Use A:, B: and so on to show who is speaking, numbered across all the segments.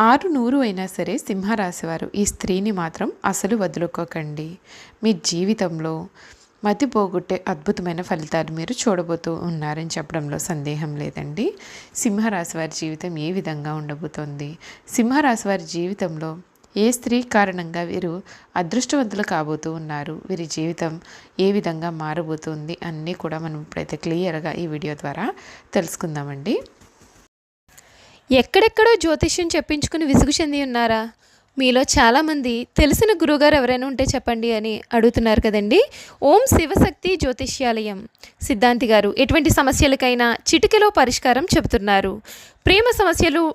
A: ఆరు నూరు అయినా సరే సింహరాశివారు ఈ స్త్రీని మాత్రం అసలు వదులుకోకండి. మీ జీవితంలో మతి పోగొట్టే అద్భుతమైన ఫలితాలు మీరు చూడబోతూ ఉన్నారని చెప్పడంలో సందేహం లేదండి. సింహరాశి వారి జీవితం ఏ విధంగా ఉండబోతోంది? సింహరాశి వారి జీవితంలో ఏ స్త్రీ కారణంగా వీరు అదృష్టవంతులు కాబోతూ ఉన్నారు? వీరి జీవితం ఏ విధంగా మారబోతుంది? అన్నీ కూడా మనం ఇప్పుడైతే క్లియర్గా ఈ వీడియో ద్వారా తెలుసుకుందామండి.
B: ఎక్కడెక్కడో జ్యోతిష్యం చెప్పించుకుని విసుగు చెంది ఉన్నారా? మీలో చాలామంది తెలిసిన గురువుగారు ఎవరైనా ఉంటే చెప్పండి అని అడుగుతున్నారు కదండి. ఓం శివశక్తి జ్యోతిష్యాలయం. సిద్ధాంతి గారు ఎటువంటి సమస్యలకైనా చిటికెలో పరిష్కారం చెబుతున్నారు. ప్రేమ సమస్యలు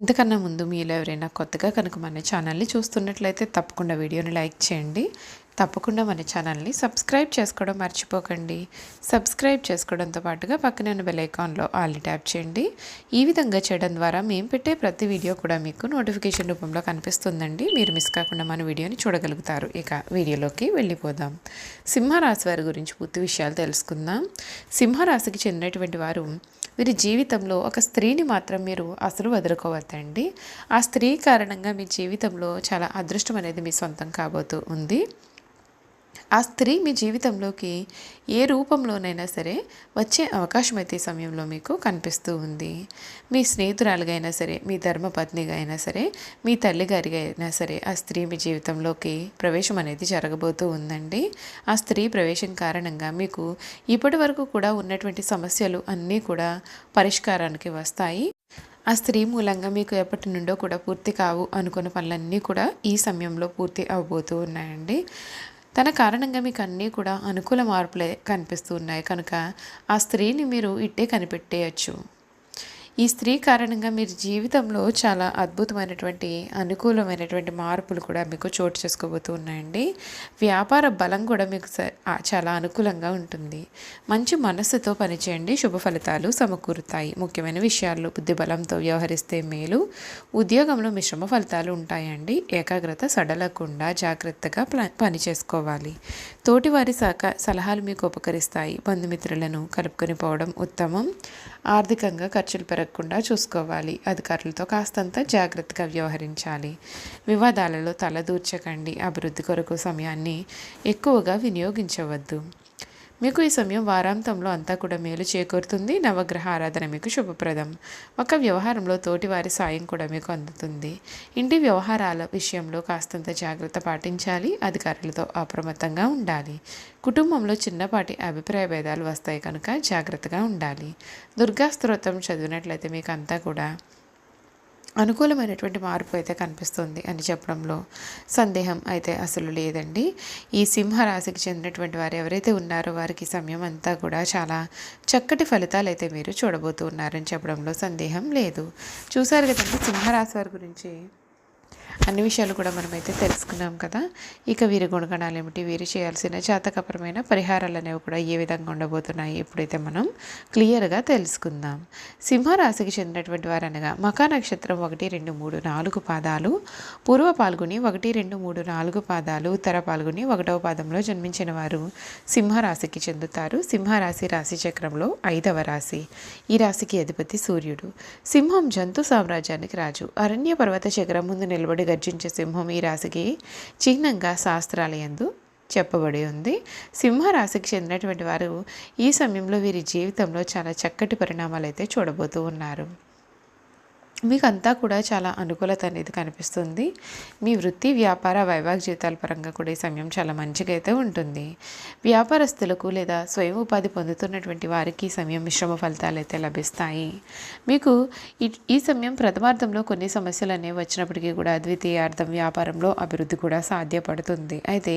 A: ఇంతకన్నా ముందు మీలో ఎవరైనా కొత్తగా కనుక మన ఛానల్ని చూస్తున్నట్లయితే తప్పకుండా వీడియోని లైక్ చేయండి. తప్పకుండా మన ఛానల్ని సబ్స్క్రైబ్ చేసుకోవడం మర్చిపోకండి. సబ్స్క్రైబ్ చేసుకోవడంతో పాటుగా పక్కన ఉన్న బెల్ ఐకాన్లో ఆల్ని ట్యాప్ చేయండి. ఈ విధంగా చేయడం ద్వారా మేము పెట్టే ప్రతి వీడియో కూడా మీకు నోటిఫికేషన్ రూపంలో కనిపిస్తుందండి. మీరు మిస్ కాకుండా మన వీడియోని చూడగలుగుతారు. ఇక వీడియోలోకి వెళ్ళిపోదాం. సింహరాశి వారి గురించి పూర్తి విషయాలు తెలుసుకుందాం. సింహరాశికి చెందినటువంటి వారు వీరి జీవితంలో ఒక స్త్రీని మాత్రం మీరు అసలు వదులుకోవద్దండి. ఆ స్త్రీ కారణంగా మీ జీవితంలో చాలా అదృష్టం అనేది మీ సొంతం కాబోతూ ఉంది. ఆ స్త్రీ మీ జీవితంలోకి ఏ రూపంలోనైనా సరే వచ్చే అవకాశం అయితే సమయంలో మీకు కనిపిస్తూ ఉంది. మీ స్నేహితురాలుగా అయినా సరే మీ ధర్మపత్నిగా అయినా సరే మీ తల్లిగారిగా అయినా సరే ఆ స్త్రీ మీ జీవితంలోకి ప్రవేశం అనేది జరగబోతూ ఉందండి. ఆ స్త్రీ ప్రవేశం కారణంగా మీకు ఇప్పటి వరకు కూడా ఉన్నటువంటి సమస్యలు అన్నీ కూడా పరిష్కారానికి వస్తాయి. ఆ స్త్రీ మూలంగా మీకు ఎప్పటి నుండో కూడా పూర్తి కావు అనుకున్న పనులన్నీ కూడా ఈ సమయంలో పూర్తి అవబోతూ ఉన్నాయండి. తన కారణంగా మీకు అన్నీ కూడా అనుకూల మార్పులే కనిపిస్తూ ఉన్నాయి. కనుక ఆ స్త్రీని మీరు ఇట్టే కనిపెట్టేయచ్చు. ఈ స్త్రీ కారణంగా మీరు జీవితంలో చాలా అద్భుతమైనటువంటి అనుకూలమైనటువంటి మార్పులు కూడా మీకు చోటు చేసుకోబోతూ ఉన్నాయండి. వ్యాపార బలం కూడా మీకు స- చాలా అనుకూలంగా ఉంటుంది. మంచి మనస్సుతో పనిచేయండి. శుభ ఫలితాలు సమకూరుతాయి. ముఖ్యమైన విషయాల్లో బుద్ధి బలంతో వ్యవహరిస్తే మేలు. ఉద్యోగంలో మిశ్రమ ఫలితాలు ఉంటాయండి. ఏకాగ్రత సడలకుండా జాగ్రత్తగా పని చేసుకోవాలి. తోటివారి సహక సలహాలు మీకు ఉపకరిస్తాయి. బంధుమిత్రులను కలుపుకొని పోవడం ఉత్తమం. ఆర్థికంగా ఖర్చులు పెరగకుండా చూసుకోవాలి. అధికారులతో కాస్తంత జాగ్రత్తగా వ్యవహరించాలి. వివాదాలలో తలదూర్చకండి. అభివృద్ధి కొరకు సమయాన్ని ఎక్కువగా వినియోగించవద్దు. మీకు ఈ సమయం వారాంతంలో అంతా కూడా మేలు చేకూరుతుంది. నవగ్రహ ఆరాధన మీకు శుభప్రదం. ఒక వ్యవహారంలో తోటివారి సాయం కూడా మీకు అందుతుంది. ఇంటి వ్యవహారాల విషయంలో కాస్తంత జాగ్రత్త పాటించాలి. అధికారులతో అప్రమత్తంగా ఉండాలి. కుటుంబంలో చిన్నపాటి అభిప్రాయ భేదాలు వస్తాయి కనుక జాగ్రత్తగా ఉండాలి. దుర్గా స్తోత్రం చదివినట్లయితే మీకు అంతా కూడా అనుకూలమైనటువంటి మార్పు అయితే కనిపిస్తుంది అని చెప్పడంలో సందేహం అయితే అసలు లేదండి. ఈ సింహరాశికి చెందినటువంటి వారు ఎవరైతే ఉన్నారో వారికి సమయం అంతా కూడా చాలా చక్కటి ఫలితాలు అయితే మీరు చూడబోతూ ఉన్నారని చెప్పడంలో సందేహం లేదు. చూసారు కదండి సింహరాశి వారి గురించి? అన్ని విషయాలు కూడా మనమైతే తెలుసుకున్నాం కదా. ఇక వీరి గుణగణాలు ఏమిటి? వీరు చేయాల్సిన జాతకపరమైన పరిహారాలు అనేవి కూడా ఏ విధంగా ఉండబోతున్నాయి? ఇప్పుడైతే మనం క్లియర్గా తెలుసుకుందాం. సింహరాశికి చెందినటువంటి వారు అనగా మకా నక్షత్రం ఒకటి రెండు మూడు నాలుగు పాదాలు. పూర్వ పాల్గొని ఒకటి రెండు మూడు నాలుగు పాదాలు. ఉత్తర పాల్గొని ఒకటవ పాదంలో జన్మించిన వారు సింహరాశికి చెందుతారు. సింహరాశి రాశి చక్రంలో ఐదవ రాశి. ఈ రాశికి అధిపతి సూర్యుడు. సింహం జంతు సామ్రాజ్యానికి రాజు. అరణ్య పర్వత శిఖరం ముందు నిలబడి గర్జించే సింహం ఈ రాశికి చిహ్నంగా శాస్త్రాలయందు చెప్పబడి ఉంది. సింహరాశికి చెందినటువంటి వారు ఈ సమయంలో వీరి జీవితంలో చాలా చక్కటి పరిణామాలు అయితే చూడబోతూ ఉన్నారు. మీకు అంతా కూడా చాలా అనుకూలత అనేది కనిపిస్తుంది. మీ వృత్తి వ్యాపార వైవాహిక జీవితాల పరంగా కూడా ఈ సమయం చాలా మంచిగా అయితే ఉంటుంది. వ్యాపారస్తులకు లేదా స్వయం ఉపాధి పొందుతున్నటువంటి వారికి సమయం మిశ్రమ ఫలితాలు అయితే లభిస్తాయి. మీకు ఈ ఈ సమయం ప్రథమార్థంలో కొన్ని సమస్యలు అనేవి వచ్చినప్పటికీ కూడా ద్వితీయార్థం వ్యాపారంలో అభివృద్ధి కూడా సాధ్యపడుతుంది. అయితే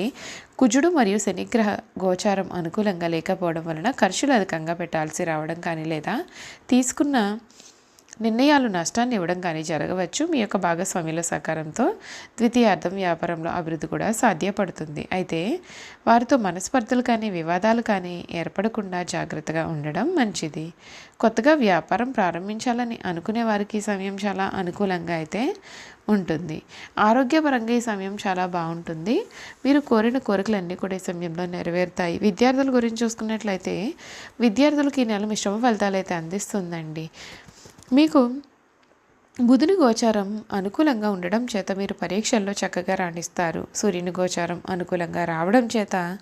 A: కుజుడు మరియు శనిగ్రహ గోచారం అనుకూలంగా లేకపోవడం వలన ఖర్చులు అధికంగా పెట్టాల్సి రావడం కానీ లేదా తీసుకున్న నిర్ణయాలు నష్టాన్ని ఇవ్వడం కానీ జరగవచ్చు. మీ యొక్క భాగస్వామ్యుల సహకారంతో ద్వితీయార్థం వ్యాపారంలో అభివృద్ధి కూడా సాధ్యపడుతుంది. అయితే వారితో మనస్పర్ధలు కానీ వివాదాలు కానీ ఏర్పడకుండా జాగ్రత్తగా ఉండడం మంచిది. కొత్తగా వ్యాపారం ప్రారంభించాలని అనుకునే వారికి సమయం చాలా అనుకూలంగా అయితే ఉంటుంది. ఆరోగ్యపరంగా ఈ సమయం చాలా బాగుంటుంది. మీరు కోరిన కోరికలన్నీ కూడా ఈ సమయంలో నెరవేరుతాయి. విద్యార్థుల గురించి చూసుకున్నట్లయితే విద్యార్థులకు ఈ నెల మిశ్రమ ఫలితాలు అయితే అందిస్తుందండి. మీకు బుధుని గోచారం అనుకూలంగా ఉండడం చేత మీరు పరీక్షల్లో చక్కగా రాణిస్తారు. సూర్యుని గోచారం అనుకూలంగా రావడం చేత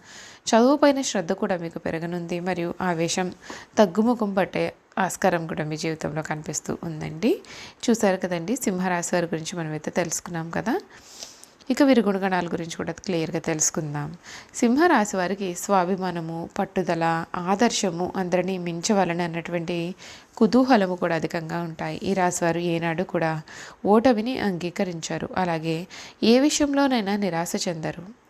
A: చదువుపైన శ్రద్ధ కూడా మీకు పెరగనుంది. మరియు ఆవేశం తగ్గుముఖం పట్టే ఆస్కారం కూడా మీ జీవితంలో కనిపిస్తూ ఉందండి. చూసారు కదండి సింహరాశి వారి గురించి మనమైతే తెలుసుకున్నాం కదా. ఇక వీరి గుణగణాల గురించి కూడా క్లియర్గా తెలుసుకుందాం. సింహరాశి వారికి స్వాభిమానము పట్టుదల ఆదర్శము అందరినీ మించవాలని అన్నటువంటి కుతూహలము కూడా అధికంగా ఉంటాయి. ఈ రాశివారు ఏనాడు కూడా ఓటమిని అంగీకరించారు. అలాగే ఏ విషయంలోనైనా నిరాశ చెందరు.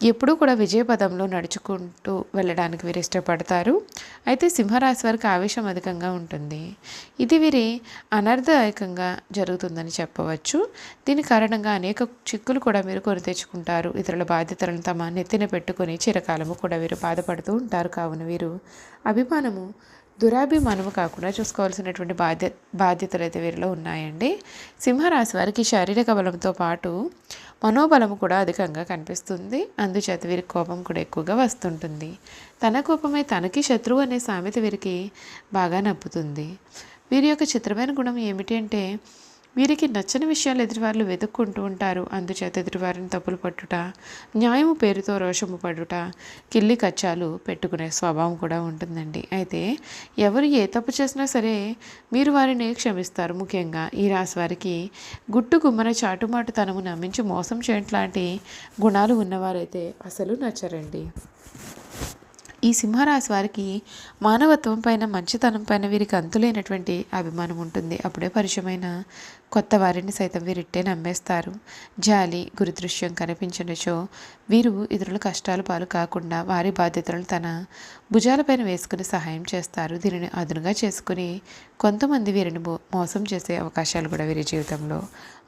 A: ఎప్పుడూ కూడా విజయపదంలో నడుచుకుంటూ వెళ్ళడానికి వీరు ఇష్టపడతారు. అయితే సింహరాశి వారికి ఆవేశం అధికంగా ఉంటుంది. ఇది వీరి అనర్థదాయకంగా జరుగుతుందని చెప్పవచ్చు. దీని కారణంగా అనేక చిక్కులు కూడా మీరు కొని తెచ్చుకుంటారు. ఇతరుల బాధ్యతలను తమ నెత్తిన పెట్టుకొని చిరకాలము కూడా వీరు బాధపడుతూ ఉంటారు. కావున వీరు అభిమానము దురాభిమానము కాకుండా చూసుకోవాల్సినటువంటి బాధ్య బాధ్యతలు అయితే వీరిలో ఉన్నాయండి. సింహరాశి వారికి శారీరక బలంతో పాటు మనోబలము కూడా అధికంగా కనిపిస్తుంది. అందుచేత వీరికి కోపం కూడా ఎక్కువగా వస్తుంటుంది. తన కోపమే తనకి శత్రువు అనే సామెత వీరికి బాగా నప్పుతుంది. వీరి యొక్క చిత్రమైన గుణం ఏమిటి అంటే వీరికి నచ్చని విషయాలు ఎదుటివారు వెతుక్కుంటూ ఉంటారు. అందుచేత ఎదుటివారిని తప్పులు పట్టుట న్యాయము పేరుతో రోషము పడుట కిల్లి కచ్చాలు పెట్టుకునే స్వభావం కూడా ఉంటుందండి. అయితే ఎవరు ఏ తప్పు చేసినా సరే మీరు వారిని క్షమిస్తారు. ముఖ్యంగా ఈ రాశి వారికి గుట్టు గుమ్మన చాటుమాటు తనము నమ్మించి మోసం చేయట్లాంటి గుణాలు ఉన్నవారైతే అసలు నచ్చరండి. ఈ సింహరాశి వారికి మానవత్వం పైన మంచితనం పైన వీరికి అంతులేనటువంటి అభిమానం ఉంటుంది. అప్పుడే పరిచయమైన కొత్త వారిని సైతం వీరిట్టే నమ్మేస్తారు. జాలి గురుదృశ్యం కనిపించినచో వీరు ఇతరుల కష్టాలు పాలు కాకుండా వారి బాధ్యతలను తన భుజాలపైన వేసుకుని సహాయం చేస్తారు. దీనిని అదునుగా చేసుకుని కొంతమంది వీరిని మోసం చేసే అవకాశాలు కూడా వీరి జీవితంలో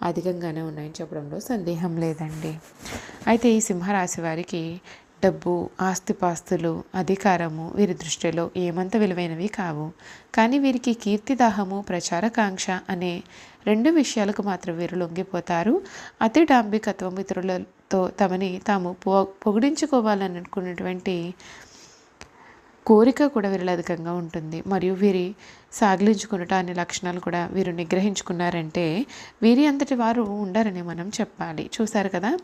A: అధికంగానే ఉన్నాయని చెప్పడంలో సందేహం లేదండి. అయితే ఈ సింహరాశి వారికి డబ్బు ఆస్తిపాస్తులు అధికారము వీరి దృష్టిలో ఏమంత విలువైనవి కావు. కానీ వీరికి కీర్తిదాహము ప్రచారకాంక్ష అనే రెండు విషయాలకు మాత్రం వీరు లొంగిపోతారు. అతి డాంబికత్వం ఇతరులతో తమని తాము పో పొగిడించుకోవాలని అనుకున్నటువంటి కోరిక కూడా వీరిలో అధికంగా ఉంటుంది. మరియు వీరి సాగిలించుకున్నట అనే లక్షణాలు కూడా వీరు నిగ్రహించుకున్నారంటే వీరి అంతటి వారు ఉండరని మనం చెప్పాలి. చూసారు కదా?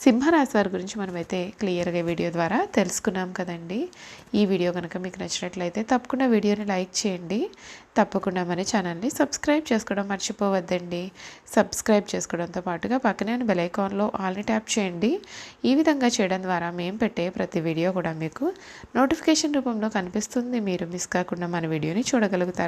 A: సింహరాశి వారి గురించి మనమైతే క్లియర్గా వీడియో ద్వారా తెలుసుకున్నాం కదండి. ఈ వీడియో కనుక మీకు నచ్చినట్లయితే తప్పకుండా వీడియోని లైక్ చేయండి. తప్పకుండా మన ఛానల్ని సబ్స్క్రైబ్ చేసుకోవడం మర్చిపోవద్దండి. సబ్స్క్రైబ్ చేసుకోవడంతో పాటుగా పక్కనే ఉన్న బెల్ ఐకాన్లో ఆల్ని ట్యాప్ చేయండి. ఈ విధంగా చేయడం ద్వారా మేము పెట్టే ప్రతి వీడియో కూడా మీకు నోటిఫికేషన్ రూపంలో కనిపిస్తుంది. మీరు మిస్ కాకుండా మన వీడియోని చూడగలుగుతారు.